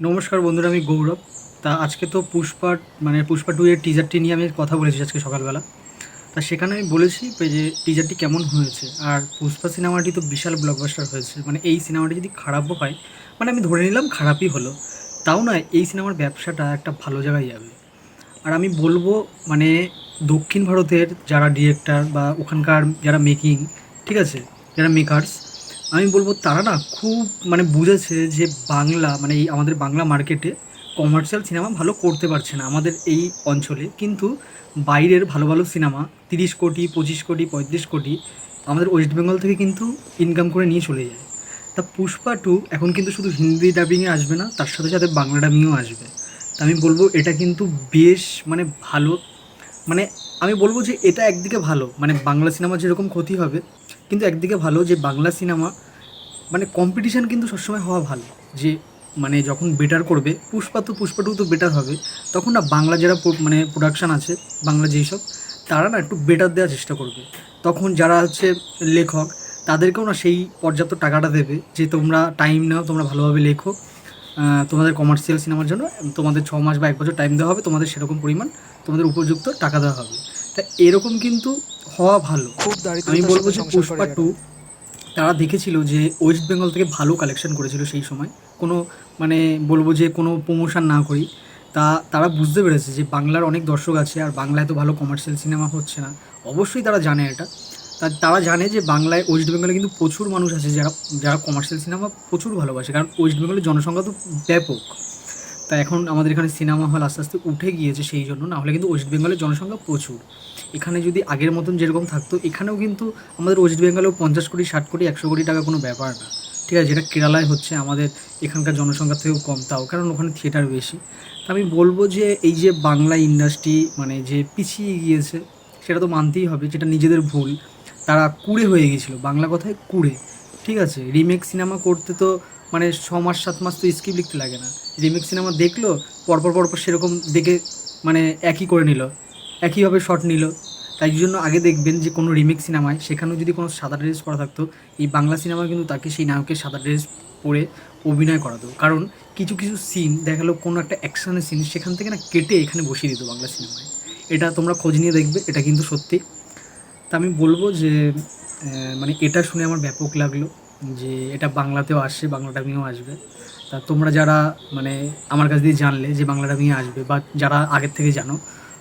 নমস্কার বন্ধুরা, আমি গৌরব। তা আজকে তো পুষ্পা মানে পুষ্পা টু এর টিজারটি নিয়ে আমি কথা বলেছি আজকে সকালবেলা। তা সেখানে আমি বলেছি যে টিজারটি কেমন হয়েছে। আর পুষ্পা সিনেমাটি তো বিশাল ব্লকবাস্টার হয়েছে। মানে এই সিনেমাটি যদি খারাপও হয় মানে আমি ধরে নিলাম খারাপই হলো। তাও নয়, এই সিনেমার ব্যবসাটা একটা ভালো জায়গায় যাবে। আর আমি বলব মানে দক্ষিণ ভারতের যারা ডিরেক্টর বা ওখানকার যারা মেকিং ঠিক আছে? যারা মেকার্স আমি বলব তারা না খুব মানে বুঝেছে যে বাংলা মানে এই আমাদের বাংলা মার্কেটে কমার্শিয়াল সিনেমা ভালো করতে পারছে না আমাদের এই অঞ্চলে। কিন্তু বাইরের ভালো ভালো সিনেমা তিরিশ কোটি, পঁচিশ কোটি, পঁয়ত্রিশ কোটি আমাদের ওয়েস্ট বেঙ্গল থেকে কিন্তু ইনকাম করে নিয়ে চলে যায়। তা পুষ্পা টু এখন কিন্তু শুধু হিন্দি ডাবিংয়ে আসবে না, তার সাথে সাথে বাংলা ডাবিংয়েও আসবে। তা আমি বলব এটা কিন্তু বেশ মানে ভালো মানে আমি বলব যে এটা একদিকে ভালো মানে বাংলা সিনেমা যেরকম ক্ষতি হবে কিন্তু একদিকে ভালো যে বাংলা সিনেমা মানে কম্পিটিশান কিন্তু সবসময় হওয়া ভালো। যে মানে যখন বেটার করবে, পুষ্পা তো, পুষ্পা টু তো বেটার হবে, তখন না বাংলা যারা মানে প্রোডাকশান আছে, বাংলা যেই সব, তারা না একটু বেটার দেওয়ার চেষ্টা করবে। তখন যারা হচ্ছে লেখক, তাদেরকেও না সেই পর্যাপ্ত টাকাটা দেবে যে, তোমরা টাইম নাও, তোমরা ভালোভাবে লেখো তোমাদের কমার্শিয়াল সিনেমার জন্য, তোমাদের ছ মাস বা এক বছর টাইম দেওয়া হবে, তোমাদের সেরকম পরিমাণ তোমাদের উপযুক্ত টাকা দেওয়া হবে। তা এরকম কিন্তু হওয়া ভালো। খুব আমি বলব যে পুষ্পা টু তারা দেখেছিল যে ওয়েস্ট বেঙ্গল থেকে ভালো কালেকশন করেছিল সেই সময়। কোনো মানে বলব যে কোনো প্রমোশন না করি তা তারা বুঝতে পেরেছে যে বাংলার অনেক দর্শক আছে আর বাংলায় তো ভালো কমার্শিয়াল সিনেমা হচ্ছে না। অবশ্যই তারা জানে এটা। তা তারা জানে যে বাংলায় ওয়েস্ট বেঙ্গলে কিন্তু প্রচুর মানুষ আছে যারা যারা কমার্শিয়াল সিনেমা প্রচুর ভালোবাসে। কারণ ওয়েস্ট বেঙ্গলের জনসংখ্যা তো ব্যাপক। তা এখন আমাদের এখানে সিনেমা হল আস্তে আস্তে উঠে গিয়েছে সেই জন্য, না হলে কিন্তু ওয়েস্ট বেঙ্গলের জনসংখ্যা প্রচুর। এখানে যদি আগের মতন যেরকম থাকতো, এখানেও কিন্তু আমাদের ওয়েস্ট বেঙ্গলেও পঞ্চাশ কোটি, ষাট কোটি, একশো কোটি টাকা কোনো ব্যাপার না। ঠিক আছে, যেটা কেরালায় হচ্ছে আমাদের এখানকার জনসংখ্যা থেকেও কম, তাও কারণ ওখানে থিয়েটার বেশি। তা আমি বলব যে এই যে বাংলা ইন্ডাস্ট্রি মানে যে পিছিয়ে গিয়েছে, সেটা তো মানতেই হবে, যেটা নিজেদের ভুল। তারা কুড়ে হয়ে গিয়েছিল, বাংলা কথায় কুড়ে। ঠিক আছে রিমেক সিনেমা করতে তো মানে ছ মাস, সাত মাস তো স্ক্রিপ্ট লিখতে লাগে না। রিমেক সিনেমা দেখল, পরপর পরপর সেরকম দেখে মানে একই করে নিল, একইভাবে শট নিল। তাই জন্য আগে দেখবেন যে কোনো রিমেক সিনেমায় সেখানেও যদি কোনো সাদা ড্রেস পরা থাকতো, এই বাংলা সিনেমায় কিন্তু তাকে সেই নায়কের সাদা ড্রেস পরে অভিনয় করাতো। কারণ কিছু কিছু সিন দেখাল, কোনো একটা অ্যাকশনের সিন সেখান থেকে না কেটে এখানে বসিয়ে দিত বাংলা সিনেমায় এটা তোমরা খোঁজ নিয়ে দেখবে, এটা কিন্তু সত্যি। তা আমি বলব যে মানে এটা শুনে আমার ব্যাপক লাগল। যে এটা বাংলাতেও আসছে বাংলা ডাবিংয়েও আসবে। তা তোমরা যারা মানে আমার কাছ দিয়ে জানলে যে বাংলা ডাবিংয়ে আসবে বা যারা আগের থেকে জানো,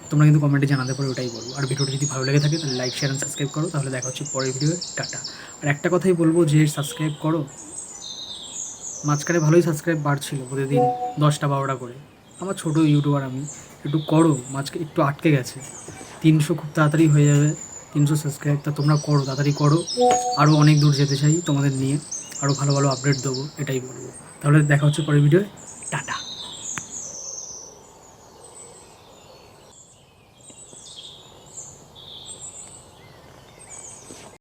তোমরা কিন্তু কমেন্টে জানাতে পারো ওটাই বলব। আর ভিডিওটা যদি ভালো লেগে থাকে, তাহলে লাইক শেয়ার অ্যান্ড সাবস্ক্রাইব করো। তাহলে দেখা হচ্ছে পরের ভিডিও টাটা। আর একটা কথাই বলব, যে সাবস্ক্রাইব করো, মাঝখানে ভালোই সাবস্ক্রাইব বাড়ছিল প্রতিদিন দশটা বারোটা করে। আমার ছোটো ইউটিউবার আমি, একটু করো, মাঝখানে একটু আটকে গেছে। তিনশো খুব তাড়াতাড়ি হয়ে যাবে। তিনশো সাবস্ক্রাইবটা তোমরা করো, তাড়াতাড়ি করো। আরও অনেক দূর যেতে চাই তোমাদের নিয়ে। আরও ভালো ভালো আপডেট দেবো, এটাই বলব। তাহলে দেখা হচ্ছে পরের ভিডিও টাটা।